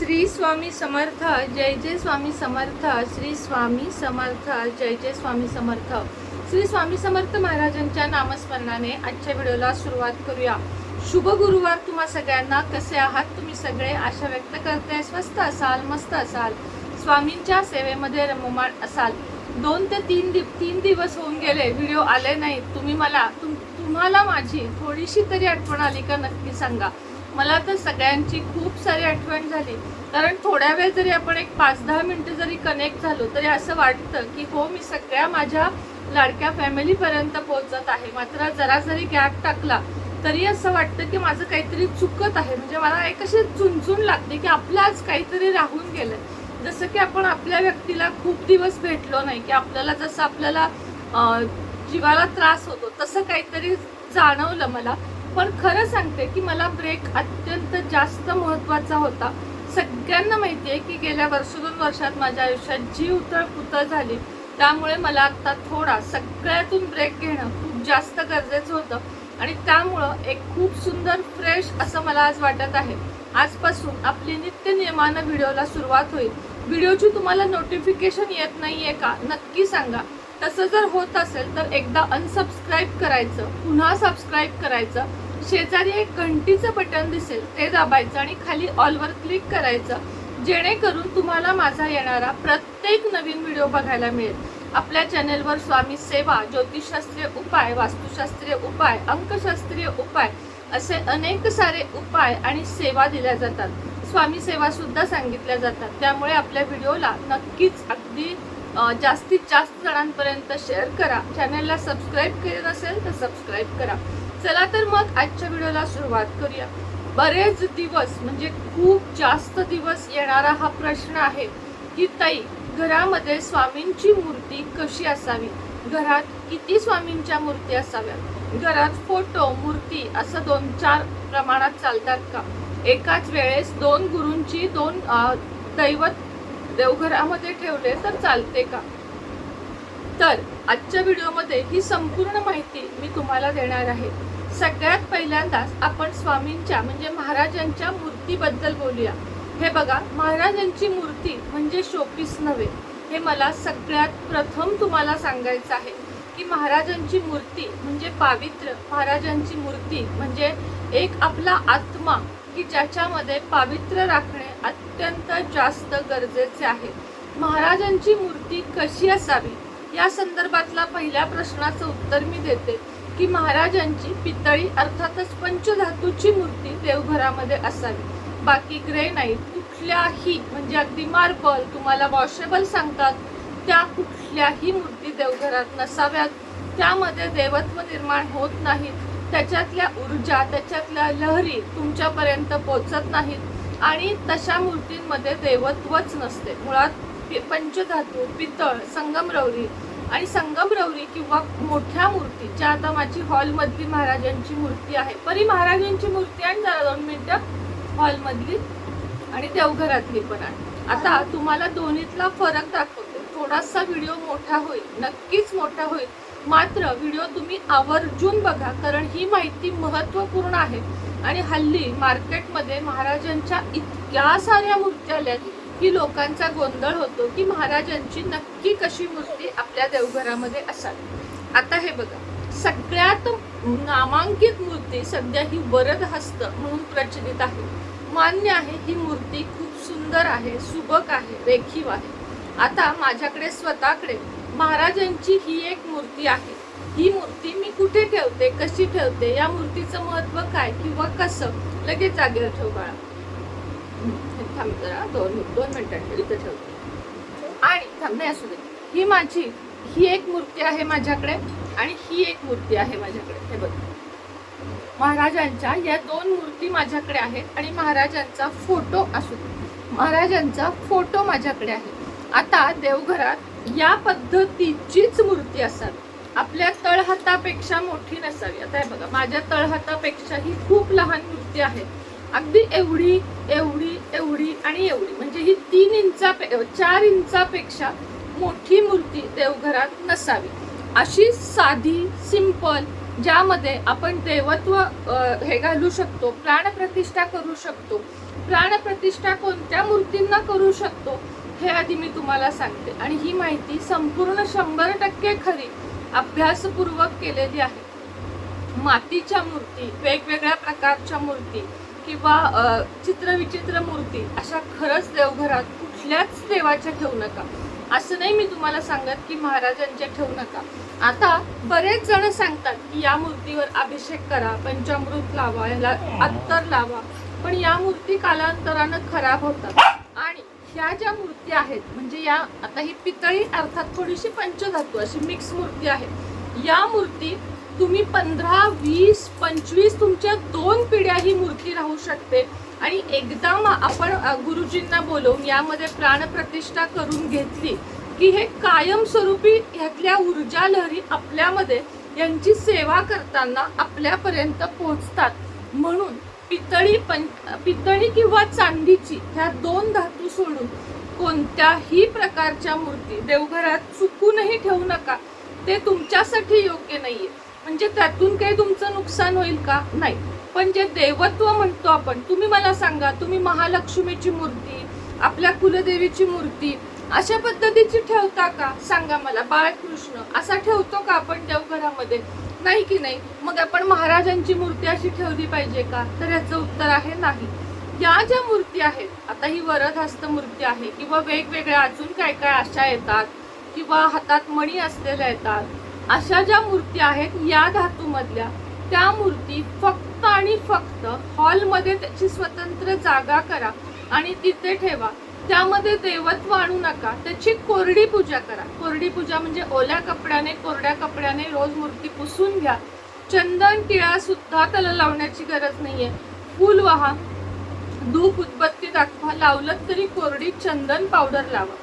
श्री स्वामी समर्थ जय जय स्वामी समर्थ श्री स्वामी समर्थ जय जय स्वामी समर्थ. श्री स्वामी समर्थ महाराजांच्या नामस्मरणाने आजच्या व्हिडिओला सुरुवात करूया. शुभ गुरुवार तुम्हा सगळ्यांना. कसे आहात तुम्ही सगळे? आशा व्यक्त करते. स्वस्त असाल मस्त असाल. स्वामींच्या सेवेमध्ये रममाण असाल. दोन ते तीन दिव तीन दिवस होऊन गेले. व्हिडिओ आले नाही तुम्ही मला तुम तुम्हाला माझी थोडीशी तरी आठवण आली का नक्की सांगा. मला तर सगळ्यांची खूप सारी आठवण झाली. कारण थोड्या वेळ जरी आपण एक पाच दहा मिनटं जरी कनेक्ट झालो तरी असं वाटतं की हो मी सगळ्या माझ्या लाडक्या फॅमिलीपर्यंत पोहोचत आहे. मात्र जरा जरी गॅप टाकला तरी असं वाटतं की माझं काहीतरी चुकत आहे. म्हणजे मला एक अशी चुंचून लागते की आपलं आज काहीतरी राहून गेलं जसं की आपण आपल्या व्यक्तीला खूप दिवस भेटलो नाही की आपल्याला जसं आपल्याला जीवाला त्रास होतो तसं काहीतरी जाणवलं मला. पण खरं सांगते की मला ब्रेक अत्यंत जास्त महत्त्वाचा होता. सगळ्यांना माहिती आहे की गेल्या वर्ष दोन वर्षात माझ्या आयुष्यात जी उतळ पुतळ झाली. त्यामुळे मला आत्ता थोडा सगळ्यातून ब्रेक घेणं खूप जास्त गरजेचं होतं. आणि त्यामुळं एक खूप सुंदर फ्रेश असं मला आज वाटत आहे. आजपासून आपली नित्य नियमानं व्हिडिओला सुरुवात होईल. व्हिडिओची तुम्हाला नोटिफिकेशन येत नाही आहे का? नक्की सांगा. तसं जर होत असेल तर एकदा अनसबस्क्राईब करायचं. पुन्हा सबस्क्राईब करायचं. शेजारी एक घंटीचं बटन दिसेल ते दाबायचं आणि खाली ऑलवर क्लिक करायचं. जेणेकरून तुम्हाला माझा येणारा प्रत्येक नवीन व्हिडिओ बघायला मिळेल. आपल्या चॅनेलवर स्वामी सेवा ज्योतिषशास्त्रीय उपाय वास्तुशास्त्रीय उपाय अंकशास्त्रीय उपाय असे अनेक सारे उपाय आणि सेवा दिल्या जातात. स्वामी सेवा सुद्धा सांगितल्या जातात. त्यामुळे आपल्या व्हिडिओला नक्कीच अगदी जास्तीत जास्त जणांपर्यंत शेअर करा. चॅनलला सबस्क्राईब केलं नसेल तर सबस्क्राईब करा. चला तर मग आजच्या व्हिडिओला सुरुवात करूया. बरेच दिवस म्हणजे खूप जास्त दिवस येणारा हा प्रश्न आहे की ताई घरामध्ये स्वामींची मूर्ती कशी असावी? घरात किती स्वामींच्या मूर्ती असाव्या घरात फोटो मूर्ती असं दोन चार प्रमाणात चालतात का? एकाच वेळेस दोन गुरूंची दोन दैवत देवघरामध्ये ठेवले तर चालते का? तर आजच्या व्हिडिओमध्ये ही संपूर्ण माहिती मी तुम्हाला देणार आहे. सगळ्यात पहिल्यांदाच आपण स्वामींच्या म्हणजे महाराजांच्या मूर्तीबद्दल बोलूया. हे बघा महाराजांची मूर्ती म्हणजे शोपीस नव्हे. हे मला सगळ्यात प्रथम तुम्हाला सांगायचं आहे की महाराजांची मूर्ती म्हणजे पावित्र्य. महाराजांची मूर्ती म्हणजे एक आपला आत्मा की ज्याच्यामध्ये पावित्र्य राखणे अत्यंत जास्त गरजेचे आहे. महाराजांची मूर्ती कशी असावी? या संदर्भातला पहिल्या प्रश्नाचं उत्तर मी देते की महाराजांची पितळी अर्थातच पंचधातूची मूर्ती देवघरामध्ये असावी. बाकी ग्रेनाईट कुठल्याही म्हणजे अगदी मार्बल तुम्हाला वॉशेबल सांगतात त्या कुठल्याही मूर्ती देवघरात नसाव्यात. त्यामध्ये देवत्व निर्माण होत नाहीत. त्याच्यातल्या ऊर्जा त्याच्यातल्या लहरी तुमच्यापर्यंत पोचत नाहीत. आणि तशा मूर्तींमध्ये देवत्वच नसते. मुळात पंचधातू पितळ संगमरवरी आणि संगमरवरी किंवा मोठ्या मूर्ती ज्या आता माझी हॉलमधली महाराजांची मूर्ती आहे. परी महाराजांची मूर्ती आणि जरा दोन मिनटं हॉलमधली आणि देवघरातली पण आहे. आता तुम्हाला दोन्हीतला फरक दाखवते. थोडासा व्हिडिओ मोठा होईल नक्कीच मोठा होईल. मात्र व्हिडिओ तुम्ही आवर्जून बघा कारण ही माहिती महत्त्वपूर्ण आहे. आणि हल्ली मार्केटमध्ये महाराजांच्या इतक्या साऱ्या मूर्त्या आल्या की लोकांचा गोंधळ होतो की महाराजांची नक्की कशी मूर्ती आपल्या देवघरामध्ये असावी. आता हे बघा सगळ्यात नामांकित मूर्ती सध्या ही वरद हस्त म्हणून प्रचलित आहे. मान्य आहे ही मूर्ती खूप सुंदर आहे सुबक आहे रेखीव आहे. आता माझ्याकडे स्वतःकडे महाराजांची ही एक मूर्ती आहे. ही मूर्ती मी कुठे ठेवते कशी ठेवते या मूर्तीचं महत्त्व काय किंवा कसं? लगेच जागेवर ठेव बाळा. थांब जरा दोन दोन मिनिटात इथं ठेवते आणि थांब नाही असू दे. ही माझी ही एक मूर्ती आहे माझ्याकडे आणि ही एक मूर्ती आहे माझ्याकडे. हे बघ. महाराजांच्या या दोन मूर्ती माझ्याकडे आहेत आणि महाराजांचा फोटो असू दे. महाराजांचा फोटो माझ्याकडे आहे. आता देवघरात या पद्धतीचीच मूर्ती असावी. आपल्या तळहातापेक्षा मोठी नसावी. आता हे बघा माझ्या तळहातापेक्षा ही खूप लहान मूर्ती आहे. अगदी एवढी एवढी एवढी आणि एवढी. म्हणजे ही तीन इंचा चार इंचापेक्षा मोठी मूर्ती देवघरात नसावी. अशी साधी सिंपल ज्यामध्ये आपण देवत्व हे घालू शकतो प्राणप्रतिष्ठा करू शकतो. प्राणप्रतिष्ठा कोणत्या मूर्तींना करू शकतो हे आधी मी तुम्हाला सांगते. आणि ही माहिती संपूर्ण शंभर टक्के खरी अभ्यासपूर्वक केलेली आहे. मातीच्या मूर्ती वेगवेगळ्या प्रकारच्या मूर्ती किंवा चित्रविचित्र मूर्ती अशा खरंच देवघरात कुठल्याच देवाच्या ठेवू नका. असं नाही मी तुम्हाला सांगत की महाराजांच्या ठेवू नका. आता बरेच जण सांगतात की या मूर्तीवर अभिषेक करा पंचामृत लावा याला अत्तर लावा. पण या मूर्ती कालांतरानं खराब होतात. आणि ह्या ज्या मूर्ती आहेत म्हणजे या आता ही पितळी अर्थात थोडीशी पंचधातू अशी मिक्स मूर्ती आहे या मूर्ती तुम्ही पंधरा वीस पंचवीस तुमच्या दोन पिढ्या ही मूर्ती राहू शकते. आणि एकदा आपण गुरुजींना बोलवून यामध्ये प्राणप्रतिष्ठा करून घेतली की हे कायमस्वरूपी ह्यातल्या ऊर्जा लहरी आपल्यामध्ये यांची सेवा करताना आपल्यापर्यंत पोहोचतात. म्हणून पितळी पं पितळी किंवा चांदीची ह्या दोन धातू सोडून कोणत्याही प्रकारच्या मूर्ती देवघरात चुकूनही ठेवू नका. ते तुमच्यासाठी योग्य नाही आहे म्हणजे त्यातून काही तुमचं नुकसान होईल का? नाही. पण जे देवत्व म्हणतो आपण तुम्ही मला सांगा तुम्ही महालक्ष्मीची मूर्ती आपल्या कुलदेवीची मूर्ती अशा पद्धतीची ठेवता का? सांगा मला. बाळकृष्ण असा ठेवतो का आपण देवघरामध्ये? नाही की नाही? मग आपण महाराजांची मूर्ती अशी ठेवली पाहिजे का? तर याचं उत्तर आहे नाही. या ज्या मूर्ती आहेत आता ही वरदहस्त मूर्ती आहे किंवा वेगवेगळ्या अजून काय काय अशा येतात किंवा हातात मणी असलेल्या येतात अशा ज्या मूर्ती आहेत या धातूमधल्या त्या मूर्ती फक्त आणि फक्त हॉलमध्ये त्याची स्वतंत्र जागा करा आणि तिथे ठेवा. त्यामध्ये देवत्व आणू नका त्याची कोरडी पूजा करा. कोरडी पूजा म्हणजे ओल्या कपड्याने कोरड्या कपड्याने रोज मूर्ती पुसून घ्या. चंदन टिळा सुद्धा त्याला लावण्याची गरज नाहीये. फूल वाहा धूप उदबत्ती दाखवा लावलं तरी कोरडी चंदन पावडर लावा.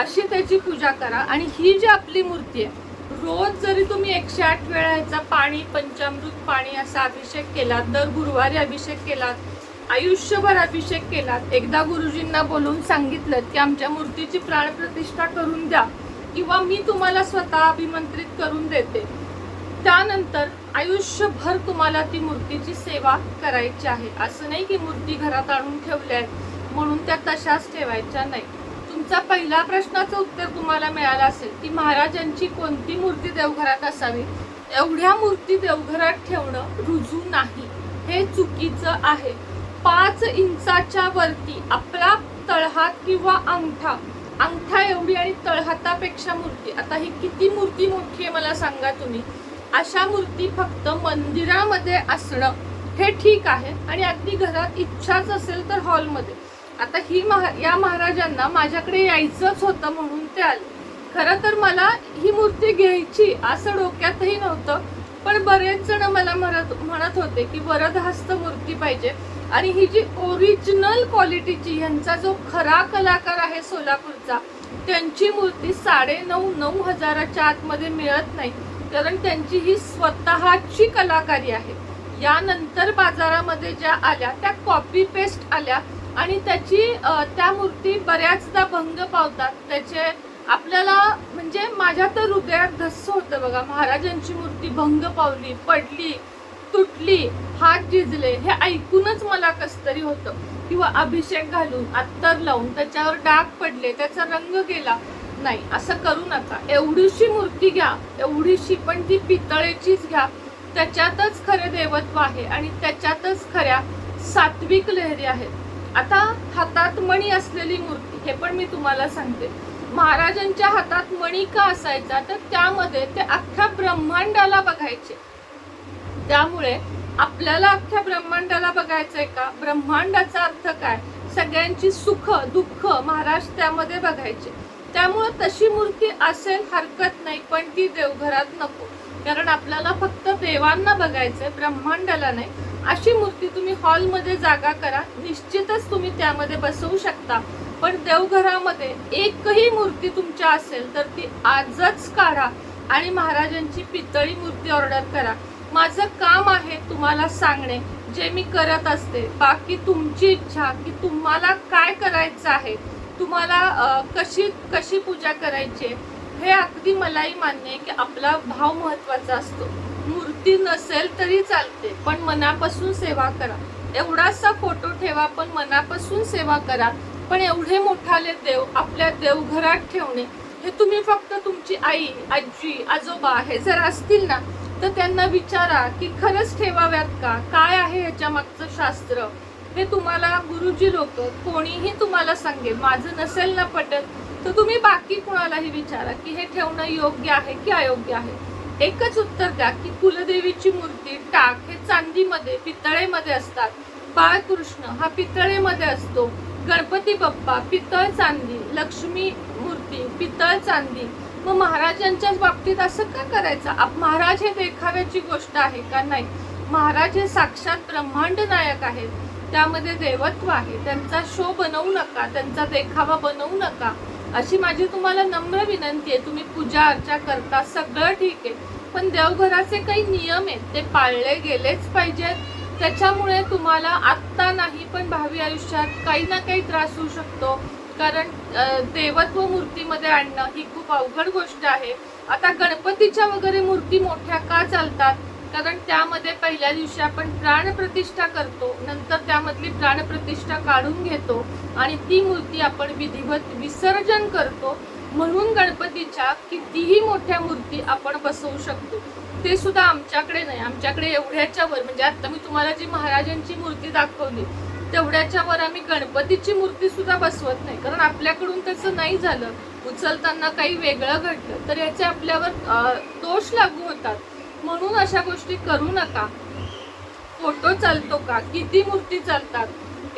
अशी त्याची पूजा करा आणि ही जी आपली मूर्ती आहे रोज जरी तुम्ही एकशे आठ वेळा ह्याचा पाणी पंचामृत पाणी असा अभिषेक केलात दर गुरुवारी अभिषेक केलात आयुष्यभर अभिषेक केलात एकदा गुरुजींना बोलून सांगितलं की आमच्या मूर्तीची प्राणप्रतिष्ठा करून द्या किंवा मी तुम्हाला स्वतः अभिमंत्रित करून देते. त्यानंतर आयुष्यभर तुम्हाला ती मूर्तीची सेवा करायची आहे. असं नाही की मूर्ती घरात आणून ठेवल्या आहेत म्हणून त्या तशाच ठेवायच्या नाही. तुमचा पहिला प्रश्नाचं उत्तर तुम्हाला मिळालं असेल की महाराजांची कोणती मूर्ती देवघरात असावी? एवढ्या मूर्ती देवघरात ठेवणं रुजू नाही. हे चुकीचं आहे. पाच इंचाच्या वरती आपला तळहात किंवा अंगठा अंगठा एवढी आणि तळहातापेक्षा मूर्ती आता ही किती मूर्ती मोठी आहे मला सांगा तुम्ही? अशा मूर्ती फक्त मंदिरामध्ये असणं हे ठीक आहे आणि अगदी घरात इच्छाच असेल तर हॉलमध्ये. आता ही महा या महाराजांना माझ्याकडे यायचंच होतं म्हणून ते आले. खरं तर मला ही मूर्ती घ्यायची असं डोक्यातही नव्हतं पण बरेच जण मला म्हणत म्हणत होते की वरदहस्त मूर्ती पाहिजे. आणि ही जी ओरिजिनल क्वालिटीची यांचा जो खरा कलाकार आहे सोलापूरचा त्यांची मूर्ती साडे नऊ नऊ हजाराच्या आतमध्ये मिळत नाही. कारण त्यांची ही स्वतःची कलाकारी आहे. यानंतर बाजारामध्ये ज्या आल्या त्या कॉपी पेस्ट आल्या आणि त्याची त्या मूर्ती बऱ्याचदा भंग पावतात. त्याचे आपल्याला म्हणजे माझ्या तर हृदयात धस्स होतं बघा. महाराजांची मूर्ती भंग पावली पडली तुटली हात झिजले हे ऐकूनच मला कसतरी होतं. किंवा अभिषेक घालून अत्तर लावून त्याच्यावर डाग पडले त्याचा रंग गेला. नाही असं करू नका. एवढीशी मूर्ती घ्या एवढीशी पण ती पितळेचीच घ्या. त्याच्यातच खरे देवत्व आहे आणि त्याच्यातच खऱ्या सात्विक लहरी आहेत. आता हातात मणी असलेली मूर्ती हे पण मी तुम्हाला सांगते. महाराजांच्या हातात मणी का असायचा? तर त्यामध्ये ते अख्ख्या ब्रह्मांडाला बघायचे. त्यामुळे आपल्याला अख्ख्या ब्रह्मांडाला बघायचंय का? ब्रह्मांडाचा अर्थ काय? सगळ्यांची सुख दुःख महाराज त्यामध्ये बघायचे. त्यामुळे तशी मूर्ती असेल हरकत नाही पण ती देवघरात नको. कारण आपल्याला फक्त देवांना बघायचंय ब्रह्मांडाला नाही. अशी मूर्ती तुम्ही हॉलमध्ये जागा करा. निश्चितच तुम्ही त्यामध्ये बसवू शकता. पण देवघरामध्ये एकही मूर्ती तुमच्या असेल तर ती आजच काढा आणि महाराजांची पितळी मूर्ती ऑर्डर करा. माझं काम आहे तुम्हाला सांगणे जे मी करत असते. बाकी तुमची इच्छा की तुम्हाला काय करायचं आहे तुम्हाला कशी कशी पूजा करायची आहे, हे अगदी मलाही मान्य आहे की आपला भाव महत्त्वाचा असतो. मूर्ती नसेल तरी चालते पण मनापासून सेवा करा. एवढासा फोटो ठेवा पण मनापासून सेवा करा. पण एवढे मोठाले देव आपल्या देवघरात ठेवणे हे तुम्ही फक्त तुमची आई आजी आजोबा हे जर असतील ना तर त्यांना विचारा की खरंच ठेवाव्यात का? काय आहे ह्याच्या मागचं शास्त्र? हे तुम्हाला गुरुजी लोक कोणीही तुम्हाला सांगेल. माझं नसेल ना पटत तर तुम्ही बाकी कुणालाही विचारा की हे ठेवणं योग्य आहे की अयोग्य आहे. एकच उत्तर द्या की कुलदेवीची मूर्ती टाक हे चांदीमध्ये पितळेमध्ये असतात. बाळकृष्ण हा पितळेमध्ये असतो. गणपती बाप्पा पितळ चांदी लक्ष्मी मूर्ती पितळ चांदी. मग महाराजांच्याच बाबतीत असं का करायचं? आप- महाराज हे देखाव्याची गोष्ट आहे का नाही? महाराज हे साक्षात ब्रह्मांड नायक आहेत. त्यामध्ये देवत्व आहे. त्यांचा शो बनवू नका. त्यांचा देखावा बनवू नका. अशी माझी तुम्हाला नम्र विनंती आहे. तुम्ही पूजा अर्चा करता सगळं ठीक आहे. पण देवघराचे काही नियम आहेत ते पाळले गेलेच पाहिजेत. त्याच्यामुळे तुम्हाला आत्ता नाही पण भावी आयुष्यात काही ना काही त्रास होऊ शकतो. कारण देवत्व मूर्तीमध्ये आणणं ही खूप अवघड गोष्ट आहे. आता गणपतीच्या वगैरे मूर्ती मोठ्या का चालतात? कारण त्यामध्ये पहिल्या दिवशी आपण प्राणप्रतिष्ठा करतो नंतर त्यामधली प्राणप्रतिष्ठा काढून घेतो आणि ती मूर्ती आपण विधिवत विसर्जन करतो. म्हणून गणपतीच्या कितीही मोठ्या मूर्ती आपण बसवू शकतो. ते सुद्धा आमच्याकडे नाही. आमच्याकडे एवढ्याच्यावर म्हणजे आता मी तुम्हाला जी महाराजांची मूर्ती दाखवली तेवढ्याच्यावर आम्ही गणपतीची मूर्ती सुद्धा बसवत नाही. कारण आपल्याकडून त्याचं नाही झालं. उचलताना काही वेगळं घडलं तर याचे आपल्यावर दोष लागू होतात. म्हणून अशा गोष्टी करू नका. फोटो चालतो का? किती मूर्ती चालतात?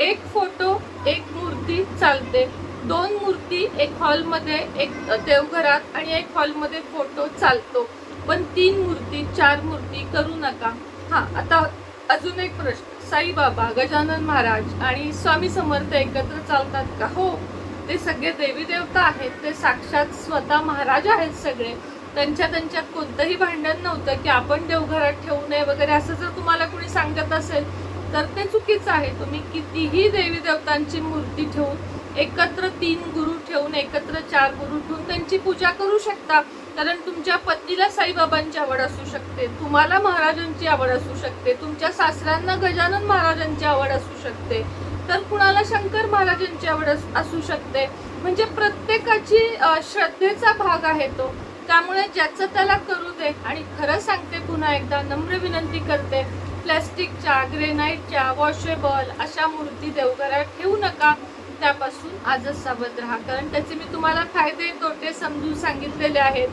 एक फोटो एक मूर्ती चालते. दोन मूर्ती एक हॉलमध्ये एक देवघरात आणि एक हॉलमध्ये फोटो चालतो. पण तीन मूर्ती चार मूर्ती करू नका. हां आता अजून एक प्रश्न. साईबाबा गजानन महाराज आणि स्वामी समर्थ एकत्र चालतात का? हो ते सगळे देवी देवता आहेत. ते साक्षात स्वतः महाराज आहेत सगळे. त्यांच्या त्यांच्यात कोणतंही भांडण नव्हतं की आपण देवघरात ठेवू नये वगैरे असं जर तुम्हाला कोणी सांगत असेल तर ते चुकीचं आहे. तुम्ही कितीही देवी देवतांची मूर्ती ठेवून एकत्र तीन गुरु ठेवून एकत्र चार गुरु ठेवून त्यांची पूजा करू शकता. कारण तुमच्या पत्नीला साईबाबांची आवड असू शकते तुम्हाला महाराजांची आवड असू शकते तुमच्या सासऱ्यांना गजानन महाराजांची आवड असू शकते. तर कुणाला शंकर महाराजांची आवड असू शकते. म्हणजे प्रत्येकाची श्रद्धेचा भाग आहे तो. त्यामुळे ज्याचं त्याला करू दे आणि खरं सांगते पुन्हा एकदा नम्र विनंती करते प्लॅस्टिकच्या ग्रेनाईटच्या वॉशेबल अशा मूर्ती देवघरात ठेवू नका. त्यापासून आजच सावध राहा. कारण त्याचे मी तुम्हाला फायदे तोटे समजून सांगितलेले आहेत.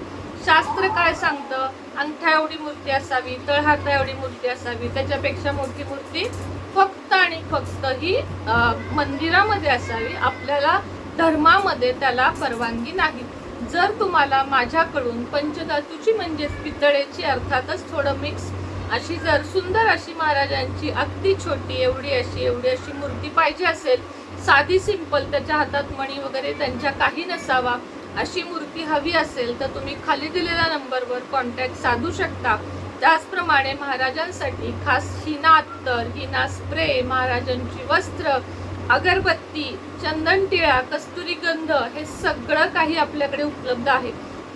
शास्त्र काय सांगतं? अंगठ्या एवढी मूर्ती असावी तळहाता एवढी मूर्ती असावी. त्याच्यापेक्षा मोठी मूर्ती फक्त आणि फक्त ही मंदिरामध्ये असावी. आपल्याला धर्मामध्ये त्याला परवानगी नाही. जर तुम्हाला माझ्याकडून पंचधातूची म्हणजेच पितळेची अर्थातच थोडं मिक्स अशी जर सुंदर अशी महाराजांची अगदी छोटी एवढी अशी एवढी अशी मूर्ती पाहिजे असेल साधी सिंपल त्याच्या हातात मणी वगैरे त्यांच्या काही नसावा अशी मूर्ती हवी असेल तर तुम्ही खाली दिलेल्या नंबरवर कॉन्टॅक्ट साधू शकता. त्याचप्रमाणे महाराजांसाठी खास हिना अत्तर हिना स्प्रे महाराजांची वस्त्र अगरबत्ती चंदन टिळा कस्तुरी गंध हे सगळं काही आपल्याकडे उपलब्ध आहे.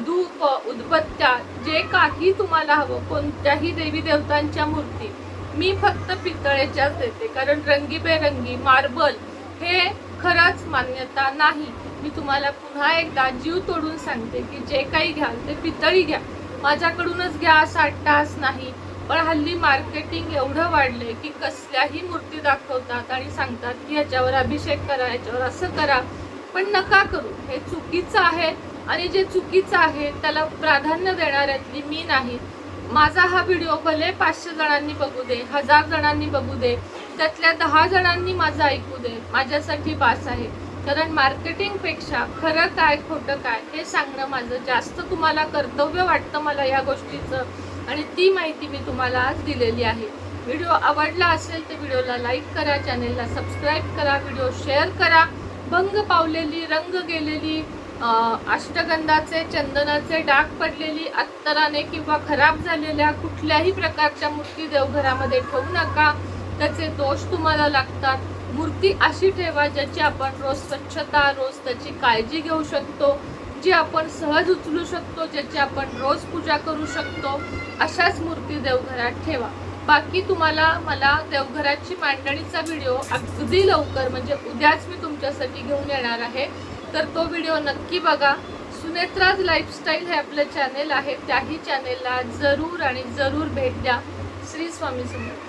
धूप उदबत्त्या जे काही तुम्हाला हवं कोणत्याही देवी देवतांच्या मूर्ती. मी फक्त पितळेच्याच देते कारण रंगीबेरंगी मार्बल हे खरंच मान्यता नाही. मी तुम्हाला पुन्हा एकदा जीव तोडून सांगते की जे काही घ्याल ते पितळी घ्या. माझ्याकडूनच घ्या असा तास नाही. पण हल्ली मार्केटिंग एवढं वाढलंय की कसल्याही मूर्ती दाखवतात आणि सांगतात की ह्याच्यावर अभिषेक करा याच्यावर असं करा पण नका करू. हे चुकीचं आहे आणि जे चुकीचं आहे त्याला प्राधान्य देणाऱ्यातली मी नाही. माझा हा व्हिडिओ भले पाचशे जणांनी बघू दे हजार जणांनी बघू दे त्यातल्या दहा जणांनी माझं ऐकू दे माझ्यासाठी बास आहे. कारण मार्केटिंगपेक्षा खरं काय खोटं काय हे सांगणं माझं जास्त तुम्हाला कर्तव्य वाटतं मला या गोष्टीचं. आणि ती माहिती मी तुम्हाला आज दिलेली आहे. व्हिडिओ आवडला असेल तर व्हिडिओला लाईक करा चॅनेलला सबस्क्राईब करा व्हिडिओ शेअर करा. भंग पावलेली रंग गेलेली अष्टगंधाचे चंदनाचे डाग पडलेली अत्तराने किंवा खराब झालेल्या कुठल्याही प्रकारच्या मूर्ती देवघरामध्ये ठेवू नका. त्याचे दोष तुम्हाला लागतात. मूर्ती अशी ठेवा ज्याची आपण रोज स्वच्छता रोज त्याची काळजी घेऊ शकतो. जी आपण सहज उचलू शकतो ज्याची आपण रोज पूजा करू शकतो अशाच मूर्ती देवघरात ठेवा. बाकी तुम्हाला मला देवघराची मांडणीचा व्हिडिओ अगदी लवकर म्हणजे उद्याच मी तुमच्यासाठी घेऊन येणार आहे. तर तो व्हिडिओ नक्की बघा. सुनेत्राज लाईफस्टाईल हे आपलं चॅनेल आहे. त्याही चॅनेलला जरूर आणि जरूर भेट द्या. श्री स्वामी समर्थ.